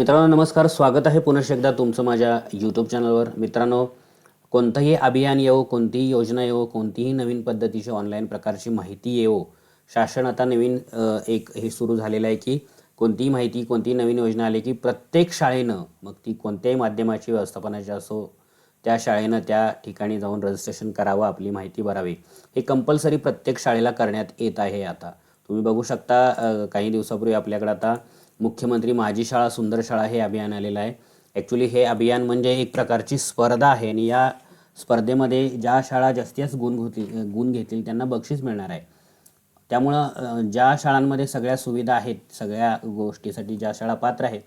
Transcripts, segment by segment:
मित्रांनो नमस्कार. स्वागत आहे पुनश एकदा तुमचं माझ्या यूट्यूब चॅनलवर मित्रांनो कोणतंही अभियान येवो कोणतीही योजना येवो कोणतीही नवीन पद्धतीची ऑनलाईन प्रकारची माहिती येवो शासन आता नवीन एक हे सुरू झालेलं आहे की कोणतीही माहिती कोणतीही नवीन योजना आली की प्रत्येक शाळेनं मग ती कोणत्याही माध्यमाची व्यवस्थापनाची असो त्या शाळेनं त्या ठिकाणी जाऊन रजिस्ट्रेशन करावं आपली माहिती भरावी. हे कंपल्सरी प्रत्येक शाळेला करण्यात येत आहे आता. तुम्ही बघू शकता काही दिवसापूर्वी आपल्याकडे आता मुख्यमंत्री माझी शाळा सुंदर शाळा हे अभियान आलेलं आहे. ॲक्च्युली हे अभियान म्हणजे एक प्रकारची स्पर्धा आहे आणि या स्पर्धेमध्ये ज्या शाळा जास्तीच गुण घेतील गुण घेतील त्यांना बक्षीस मिळणार आहे. त्यामुळं ज्या शाळांमध्ये सगळ्या सुविधा आहेत सगळ्या गोष्टीसाठी ज्या शाळा पात्र आहेत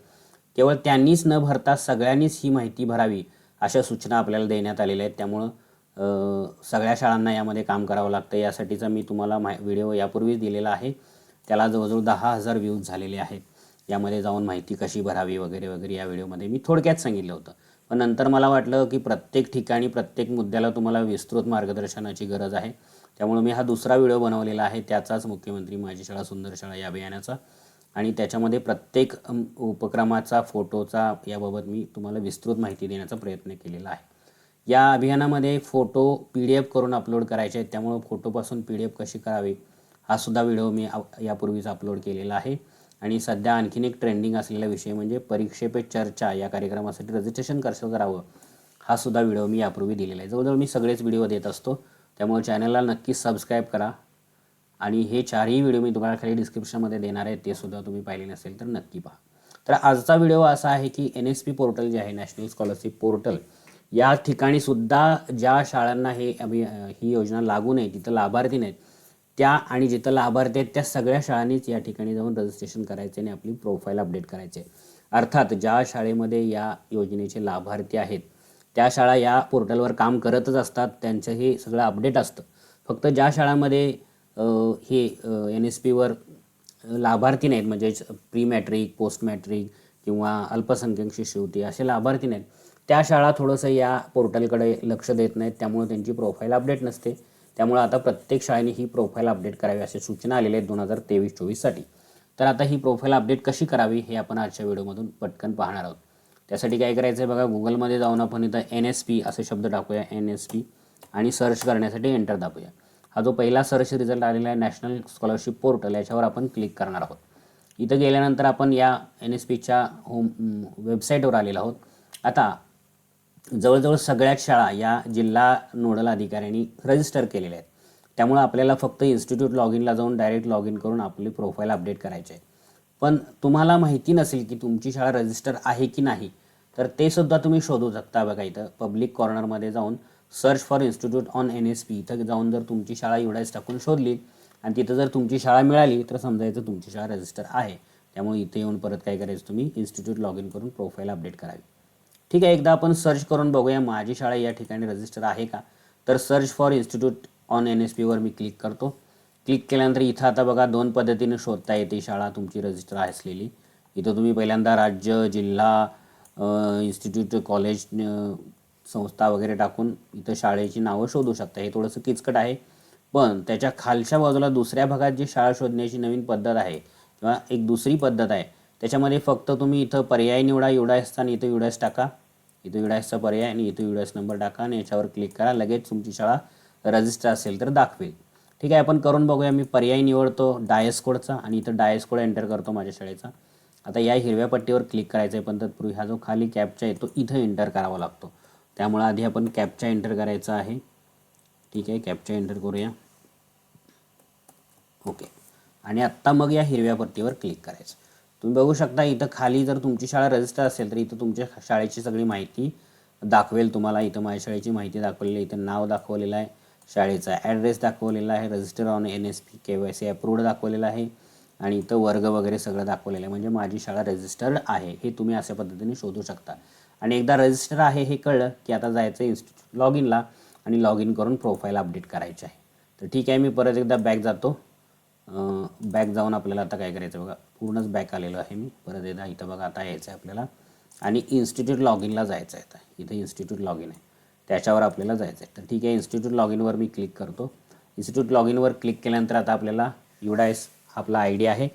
केवळ त्यांनीच न भरता सगळ्यांनीच ही माहिती भरावी अशा सूचना आपल्याला देण्यात आलेल्या आहेत. त्यामुळं सगळ्या शाळांना यामध्ये काम करावं लागतं. यासाठीचा मी तुम्हाला माहि व्हिडिओ यापूर्वीच दिलेला आहे. त्याला जवळजवळ दहा हजार व्ह्यूज झालेले आहेत. यामध्ये जाऊन माहिती कशी भरावी वगैरे वगैरे या व्हिडिओमध्ये मी थोडक्यात सांगितलं होतं. पण नंतर मला वाटलं की प्रत्येक ठिकाणी प्रत्येक मुद्द्याला तुम्हाला विस्तृत मार्गदर्शनाची गरज आहे. त्यामुळे मी हा दुसरा व्हिडिओ बनवलेला आहे. त्याचाच मुख्यमंत्री माझी शाळा सुंदर शाळा या अभियानाचा. आणि त्याच्यामध्ये प्रत्येक उपक्रमाचा फोटोचा याबाबत मी तुम्हाला विस्तृत माहिती देण्याचा प्रयत्न केलेला आहे. या अभियानामध्ये फोटो पी डी एफ करून अपलोड करायचे आहेत. त्यामुळं फोटोपासून पी डी एफ कशी करावी हा सुद्धा व्हिडिओ मी यापूर्वीच अपलोड केलेला आहे. आणि सध्या आणखीन एक ट्रेंडिंग असलेला विषय म्हणजे परीक्षे पे चर्चा या कार्यक्रमासाठी रजिस्ट्रेशन कसं करावं. हा सुद्धा व्हिडिओ मी यापूर्वी दिलेला आहे. जवळजवळ मी सगळेच व्हिडिओ देत असतो त्यामुळे चॅनलला नक्की सबस्क्राईब करा. आणि हे चारही व्हिडिओ मी तुम्हाला खाली डिस्क्रिप्शनमध्ये देणार आहे ते सुद्धा तुम्ही पाहिले नसेल तर नक्की पहा. तर आजचा व्हिडिओ असा आहे की एन एस पी पोर्टल जे आहे नॅशनल स्कॉलरशिप पोर्टल या ठिकाणी सुद्धा ज्या शाळांना हे अभि ही योजना लागू नये तिथं लाभार्थी नाहीत त्या आणि जिथं लाभार्थी आहेत त्या सगळ्या शाळांनीच या ठिकाणी जाऊन रजिस्ट्रेशन करायचे आणि आपली प्रोफाईल अपडेट करायचे. अर्थात ज्या शाळेमध्ये या योजनेचे लाभार्थी आहेत त्या शाळा या पोर्टलवर काम करतच असतात त्यांचं हे सगळं अपडेट असतं. फक्त ज्या शाळांमध्ये हे एन एस पीवर लाभार्थी नाहीत म्हणजेच प्री मॅट्रिक पोस्ट मॅट्रिक किंवा अल्पसंख्याक शिष्यवृत्ती असे लाभार्थी नाहीत त्या शाळा थोडंसं या पोर्टलकडे लक्ष देत नाहीत त्यामुळे त्यांची प्रोफाईल अपडेट नसते. त्यामुळे आता प्रत्येक शाळेने ही प्रोफाईल अपडेट करावी अशा सूचना आलेल्या आहेत दोन हजार तेवीस चोवीससाठी. तर आता ही प्रोफाईल अपडेट कशी करावी हे आपण आजच्या व्हिडिओमधून पटकन पाहणार आहोत. त्यासाठी काय करायचं आहे बघा गुगलमध्ये जाऊन आपण इथं एन एस पी असे शब्द टाकूया एन एस पी आणि सर्च करण्यासाठी एंटर दाबूया. हा जो पहिला सर्च रिझल्ट आलेला आहे नॅशनल स्कॉलरशिप पोर्टल याच्यावर आपण क्लिक करणार आहोत. इथं गेल्यानंतर आपण या एन एस पीच्या होम वेबसाईटवर आलेलो आहोत. आता जवळजवळ सगळ्याच शाळा या जिल्हा नोडल अधिकाऱ्यांनी रजिस्टर केलेल्या आहेत. त्यामुळं आपल्याला फक्त इन्स्टिट्यूट लॉग इनला जाऊन डायरेक्ट लॉग इन करून आपली प्रोफाईल अपडेट करायची आहे. पण तुम्हाला माहिती नसेल की तुमची शाळा रजिस्टर आहे की नाही तर ते सुद्धा तुम्ही शोधू शकता बघा इथं. पब्लिक कॉर्नरमध्ये जाऊन search for institute on N S P इथं जाऊन जर तुमची शाळा एवढ्याच टाकून शोधली आणि तिथं जर तुमची शाळा मिळाली तर समजायचं तुमची शाळा रजिस्टर आहे. त्यामुळे इथे येऊन परत काय करायचं? तुम्ही इन्स्टिट्यूट लॉग इन करून प्रोफाईल अपडेट करावी. ठीक आहे एकदा आपण सर्च करून बघूया माझी शाळा या ठिकाणी रजिस्टर आहे का? तर search for institute on N S पीवर मी क्लिक करतो. क्लिक केल्यानंतर इथं आता बघा दोन पद्धतीने शोधता येते शाळा तुमची रजिस्टर असलेली. इथं तुम्ही पहिल्यांदा राज्य जिल्हा इन्स्टिट्यूट कॉलेज संस्था वगैरे टाकून इथं शाळेची नावं शोधू शकता. हे थोडंसं किचकट आहे. पण त्याच्या खालच्या बाजूला दुसऱ्या भागात जी शाळा शोधण्याची नवीन पद्धत आहे किंवा एक दुसरी पद्धत आहे त्याच्यामध्ये फक्त तुम्ही इथं पर्याय निवडा युडायसचा आणि इथं युडायस टाका. इथं युडायसचा पर्याय आणि इथं युडायस नंबर टाका आणि याच्यावर क्लिक करा. लगेच तुमची शाळा रजिस्टर असेल तर दाखवेल. ठीक आहे आपण करून बघूया. मी पर्याय निवडतो डायस कोडचा आणि इथं डायस कोड एंटर करतो माझ्या शाळेचा. आता या हिरव्या पट्टीवर क्लिक करायचं आहे पण तत्पूर्वी हा जो खाली कॅपचा आहे तो इथं एंटर करावा लागतो. त्यामुळे आधी आपण कॅपचा एंटर करायचा आहे. ठीक आहे कॅपचा एंटर करूया. ओके. आणि आत्ता मग या हिरव्या पट्टीवर क्लिक करायचं. तुम्ही बघू शकता इथं खाली जर तुमची शाळा रजिस्टर असेल तर इथं तुमच्या शाळेची सगळी माहिती दाखवेल तुम्हाला. इथं माझ्या शाळेची माहिती दाखवलेली आहे इथं नाव दाखवलेलं आहे शाळेचा ॲड्रेस दाखवलेला आहे register on N S P K Y C approved दाखवलेलं आहे आणि इथं वर्ग वगैरे सगळं दाखवलेलं आहे. म्हणजे माझी शाळा रजिस्टर्ड आहे हे तुम्ही अशा पद्धतीने शोधू शकता. आणि एकदा रजिस्टर आहे हे कळलं की आता जायचं इन्स्टिट्यूट लॉग इनला आणि लॉग इन करून प्रोफाईल अपडेट करायची आहे. तर ठीक आहे मी परत एकदा बॅक जातो. बॅक जाऊन आपल्याला आता काय करायचं बघा. पूर्णच बॅक आलेलो आहे मी. परत एकदा इथं बघा आता यायचं आहे आपल्याला. आणि इन्स्टिट्यूट लॉग इनला जायचं आहे आता. इथं इन्स्टिट्यूट लॉग इन आहे. त्याच्यावर आपल्याला जायचं आहे तर ठीक आहे इन्स्टिट्यूट लॉग इनवर मी क्लिक करतो. इन्स्टिट्यूट लॉग इनवर क्लिक केल्यानंतर आता आपल्याला युडायस आपला आय डी आहे.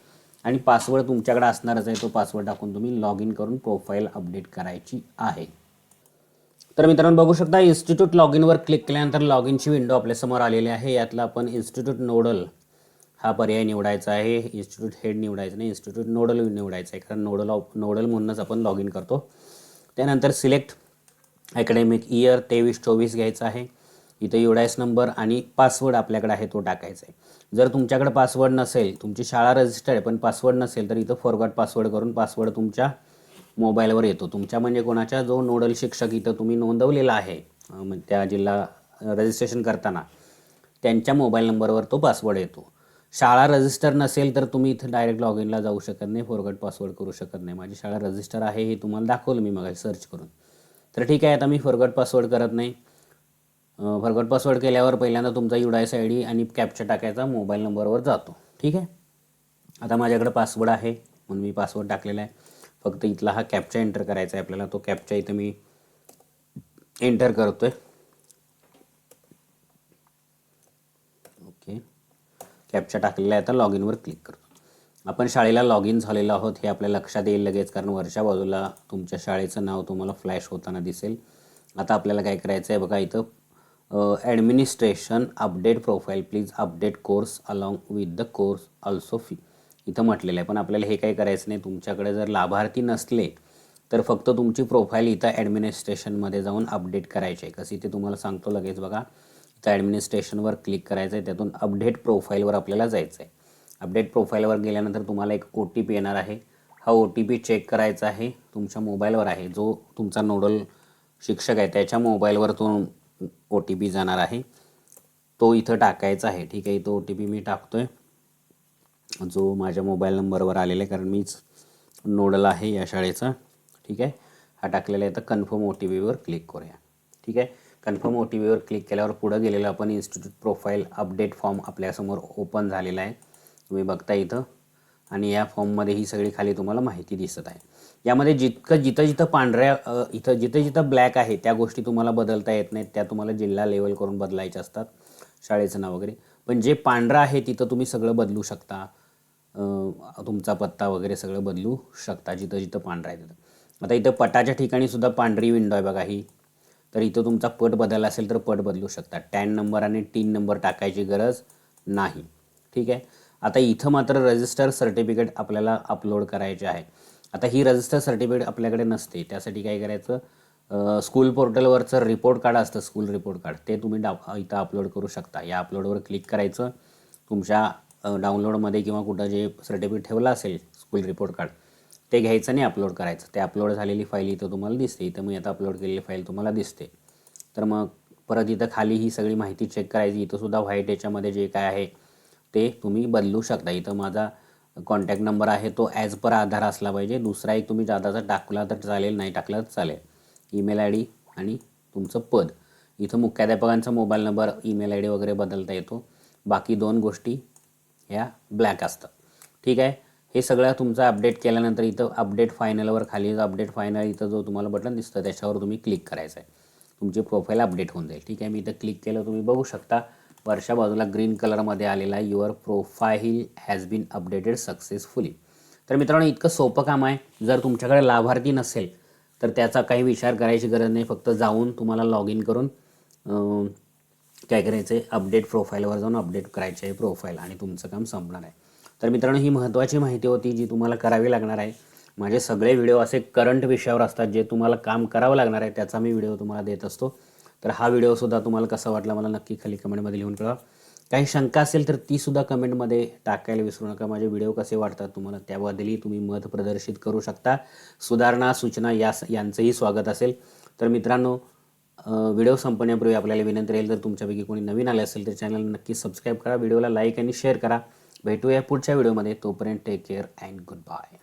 आणि पासवर्ड तुमच्याकडे असणारच आहे. तो पासवर्ड टाकून तुम्ही लॉग इन करून प्रोफाईल अपडेट करायची आहे. तर मित्रांनो बघू शकता इन्स्टिट्यूट लॉग इनवर क्लिक केल्यानंतर लॉग इनची विंडो आपल्यासमोर आलेली आहे. यातला आपण इन्स्टिट्यूट नोडल हा पर्याय निवडायचा आहे. इन्स्टिट्यूट हेड निवडायचं नाही इन्स्टिट्यूट नोडल निवडायचं आहे. कारण नोडल ऑफ नोडल म्हणूनच आपण लॉग इन करतो. त्यानंतर सिलेक्ट अकॅडमिक इयर तेवीस चोवीस घ्यायचं आहे. इथं युडायस नंबर आणि पासवर्ड आपल्याकडे आहे तो टाकायचा आहे. जर तुमच्याकडे पासवर्ड नसेल तुमची शाळा रजिस्टर्ड आहे पण पासवर्ड नसेल तर इथं फॉरगॉट पासवर्ड करून पासवर्ड तुमच्या मोबाईलवर येतो. तुमच्या म्हणजे कोणाच्या? जो नोडल शिक्षक इथं तुम्ही नोंदवलेला आहे त्या जिल्हा रजिस्ट्रेशन करताना त्यांच्या मोबाईल नंबरवर तो पासवर्ड येतो. शाळा रजिस्टर नसेल तर तुम्ही इथं डायरेक्ट लॉग इनला जाऊ शकत नाही फोरगट पासवर्ड करू शकत नाही. माझी शाळा रजिस्टर आहे हे तुम्हाला दाखवलं मी मग सर्च करून. तर ठीक आहे आता मी फॉरगॉट पासवर्ड करत नाही. फॉरगॉट पासवर्ड केल्यावर पहिल्यांदा तुमचा युडायस आय डी आणि कॅप्चा टाकायचा मोबाईल नंबरवर जातो. ठीक आहे? आता माझ्याकडे पासवर्ड आहे म्हणून मी पासवर्ड टाकलेला आहे. फक्त इथला हा कॅप्चा एंटर करायचा आहे आपल्याला. तो कॅप्चा इथं मी एंटर करतो आहे ओके कॅप्चा टाकलेला आहे आता लॉग इनवर क्लिक करतो. आपण शाळेला लॉग इन झालेलो आहोत हे आपल्या लक्षात येईल लगेच कारण वरच्या बाजूला तुमच्या शाळेचं नाव तुम्हाला फ्लॅश होताना दिसेल. आता आपल्याला काय करायचं आहे बघा इथं administration update profile please update course along with the course also fee इथं म्हटलेलं आहे पण आपल्याला हे काय करायचं नाही. तुमच्याकडे जर लाभार्थी नसले तर फक्त तुमची प्रोफाईल इथं ॲडमिनिस्ट्रेशनमध्ये जाऊन अपडेट करायची आहे. कसं इथे तुम्हाला सांगतो लगेच बघा. इथं ॲडमिनिस्ट्रेशनवर क्लिक करायचं आहे त्यातून अपडेट प्रोफाईलवर आपल्याला जायचं आहे अपडेट प्रोफाईलवर गेल्यानंतर तुम्हाला एक ओ टी पी येणार आहे. हा ओ टी पी चेक करायचा आहे तुमच्या मोबाईलवर आहे. जो तुमचा नोडल शिक्षक आहे त्याच्या मोबाईलवर तो ओ टी पी जाणार आहे. तो इथं टाकायचा आहे. ठीक आहे तो ओ टी पी मी टाकतो आहे जो माझ्या मोबाईल नंबरवर आलेला आहे कारण मीच नोडल आहे या शाळेचा. ठीक आहे हा टाकलेला आहे. तर कन्फर्म ओ टी पीवर क्लिक करूया. ठीक आहे कन्फर्म ओ टी व्हीवर क्लिक केल्यावर पुढं गेलेलं आपण इन्स्टिट्यूट प्रोफाईल अपडेट फॉर्म आपल्यासमोर ओपन झालेला आहे. तुम्ही बघता इथं. आणि या फॉर्ममध्ये ही सगळी खाली तुम्हाला माहिती दिसत आहे. यामध्ये जितकं जिथं जिथं पांढऱ्या इथं जिथं जिथं ब्लॅक आहे त्या गोष्टी तुम्हाला बदलता येत नाहीत. त्या तुम्हाला जिल्हा लेवल करून बदलायच्या असतात. शाळेचं नाव वगैरे. पण जे पांढरं आहे तिथं तुम्ही सगळं बदलू शकता. तुमचा पत्ता वगैरे सगळं बदलू शकता जिथं जिथं पांढरा आहे तिथं. आता इथं पटाच्या ठिकाणी सुद्धा पांढरी विंडो आहे बघा ही. तर इथं तुमचा पट बदलला असेल तर पट बदलू शकता. टॅन नंबर आणि टीन नंबर टाकायची गरज नाही. ठीक आहे? आता इथं मात्र रजिस्टर सर्टिफिकेट आपल्याला अपलोड करायचे आहे. आता ही रजिस्टर सर्टिफिकेट आपल्याकडे नसते. त्यासाठी काय करायचं? स्कूल पोर्टलवरचं रिपोर्ट कार्ड असतं स्कूल रिपोर्ट कार्ड ते तुम्ही डा इथं अपलोड करू शकता. या अपलोडवर क्लिक करायचं. तुमच्या डाउनलोडमध्ये किंवा कुठं जे सर्टिफिकेट ठेवलं असेल स्कूल रिपोर्ट कार्ड ते घ्यायचं आणि अपलोड करायचं. ते अपलोड झालेली फाईल इथं तुम्हाला दिसते. इथं मी आता अपलोड केलेली फाईल तुम्हाला दिसते. तर मग परत इथं खाली ही सगळी माहिती चेक करायची. इथंसुद्धा व्हाईट याच्यामध्ये जे काय आहे ते तुम्ही बदलू शकता. इथं माझा कॉन्टॅक्ट नंबर आहे तो ॲज पर आधार असला पाहिजे. दुसरा एक तुम्ही दादाचा टाकला तर चालेल नाही टाकला तर चालेल. ईमेल आय डी आणि तुमचं पद. इथं मुख्याध्यापकांचा mobile number email I D वगैरे बदलता येतो. बाकी दोन गोष्टी ह्या ब्लॅक असतात. ठीक आहे? हे सगळं तुमचं अपडेट केल्यानंतर इथं अपडेट फायनलवर खाली अपडेट फायनल इथं जो तुम्हाला बटन दिसतं त्याच्यावर तुम्ही क्लिक करायचं आहे तुमची प्रोफाईल अपडेट होऊन जाईल. ठीक आहे मी इथं क्लिक केलं तुम्ही बघू शकता वरच्या बाजूला ग्रीन कलरमध्ये आलेला आहे your profile has been updated successfully तर मित्रांनो इतकं सोपं काम आहे. जर तुमच्याकडे लाभार्थी नसेल तर त्याचा काही विचार करायची गरज नाही. फक्त जाऊन तुम्हाला लॉग इन करून काय करायचं आहे अपडेट प्रोफाईलवर जाऊन अपडेट करायचे आहे प्रोफाईल आणि तुमचं काम संपणार आहे. तर मित्रांनो ही महत्त्वाची माहिती होती जी तुम्हाला करावी लागणार आहे. माझे सगळे व्हिडिओ असे करंट विषयावर असतात जे तुम्हाला काम करावं लागणार आहे त्याचा मी व्हिडिओ तुम्हाला देत असतो. तर हा व्हिडिओसुद्धा तुम्हाला कसा वाटला मला नक्की खाली कमेंटमध्ये लिहून कळवा. काही शंका असेल तर तीसुद्धा कमेंटमध्ये टाकायला विसरू नका. माझे व्हिडिओ कसे वाटतात तुम्हाला त्याबद्दलही तुम्ही मत प्रदर्शित करू शकता. सुधारणा सूचना या यांचंही स्वागत असेल. तर मित्रांनो व्हिडिओ संपण्यापूर्वी आपल्याला विनंती राहील जर तुमच्यापैकी कोणी नवीन आले असेल तर चॅनल नक्की सबस्क्राईब करा. व्हिडिओला लाईक आणि शेअर करा. भेटूया पुढच्या व्हिडिओमध्ये. तोपर्यंत take care and good bye